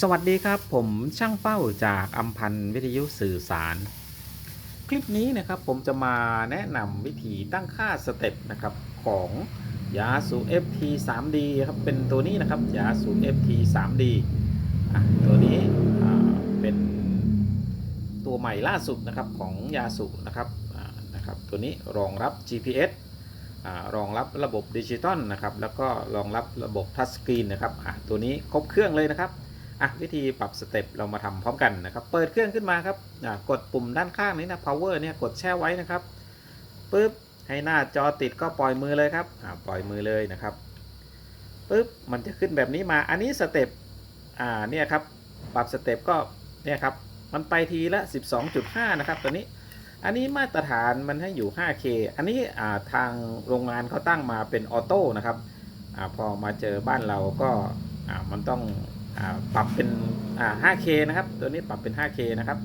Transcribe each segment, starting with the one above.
สวัสดีครับผมช่างเป้าจากอัมพันวิทยุสื่อสาร คลิปนี้นะครับผมจะมาแนะนำวิธีตั้งค่าสเต็ปนะครับของยาสู FT 3D ครับเป็นตัวนี้นะครับยาสู FT 3D ตัวนี้เป็นตัวใหม่ล่าสุดนะครับของยาสูนะครับนะครับตัวนี้รองรับ GPS รองรับระบบดิจิตอลนะครับ แล้วก็รองรับระบบทัชสกรีนนะครับตัวนี้ครบเครื่องเลยนะครับ อะวิธีปรับสเต็ปเรามาทำพร้อมกันนะครับเปิดเครื่องขึ้นมาครับอะกดปุ่มด้านข้างนี้นะ power เนี่ยกดแช่ไว้นะครับปุ๊บให้หน้าจอติดก็ปล่อยมือเลยครับอะปล่อยมือเลยนะครับปุ๊บมันจะขึ้นแบบนี้มาอันนี้สเต็ปอ่าเนี่ยครับปรับสเต็ปก็เนี่ยครับมันไปทีละ 12.5 นะครับตัวนี้อันนี้มาตรฐานมันให้อยู่ 5K อันนี้อ่าทางโรงงานเขาตั้งมาเป็นออโต้นะครับอาพอมาเจอบ้านเราก็อ่ามันต้อง ปรับเป็น 5K นะครับ ตัวนี้ปรับเป็น 5K นะครับ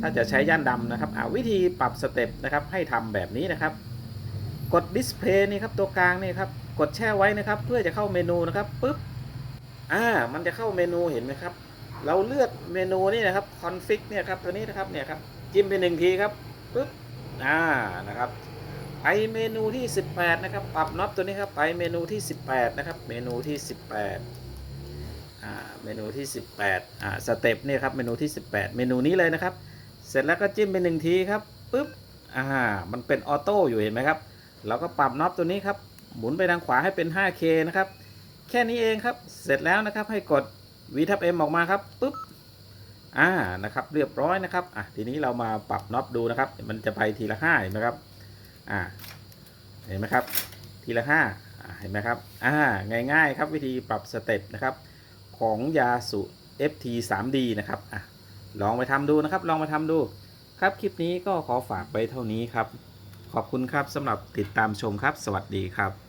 ถ้าจะใช้ย่านดำนะครับอ่าวิธีปรับสเต็ปนะครับให้ทำแบบนี้นะครับ กดดิสเพลย์นี่ครับตัวกลางนี่ครับ กดแช่ไว้นะครับ เพื่อจะเข้าเมนูนะครับปุ๊บอ่ามันจะเข้าเมนูเห็นไหมครับ เราเลือกเมนูนี่นะครับคอนฟิกเนี่ยครับตัวนี้นะครับเนี่ยครับจิ้มไปหนึ่งทีครับปุ๊บอ่านะครับไปเมนูที่ 18 นะครับ ปรับน็อตตัวนี้ครับ ไปเมนูที่ 18 นะครับ เมนูที่ 18 เมนูที่ 18อ่าสเต็ปนี่ครับเมนูที่ 18 เมนูนี้เลยนะครับ เสร็จแล้วก็จิ้มไปหนึ่งทีครับปุ๊บอ่ามันเป็นออโต้อยู่เห็นไหมครับเราก็ปรับน็อตตัวนี้ครับหมุนไปทางขวาให้เป็น 5K นะครับ แค่นี้เองครับ เสร็จแล้วนะครับให้กด V ทับ M ออกมาครับปุ๊บอ่านะครับเรียบร้อยนะครับอะทีนี้เรามาปรับน็อตดูนะครับ มันจะไปทีละห้าเห็นไหมครับอ่าเห็นไหมครับทีละห้าเห็นไหมครับอ่าง่ายๆครับวิธีปรับสเต็ปนะครับ ของยาสุ FT 3D นะครับอะลองไปทำดูนะครับ ลองมาทำดู ครับคลิปนี้ก็ขอฝากไว้เท่านี้ครับ ขอบคุณครับสำหรับติดตามชมครับ สวัสดีครับ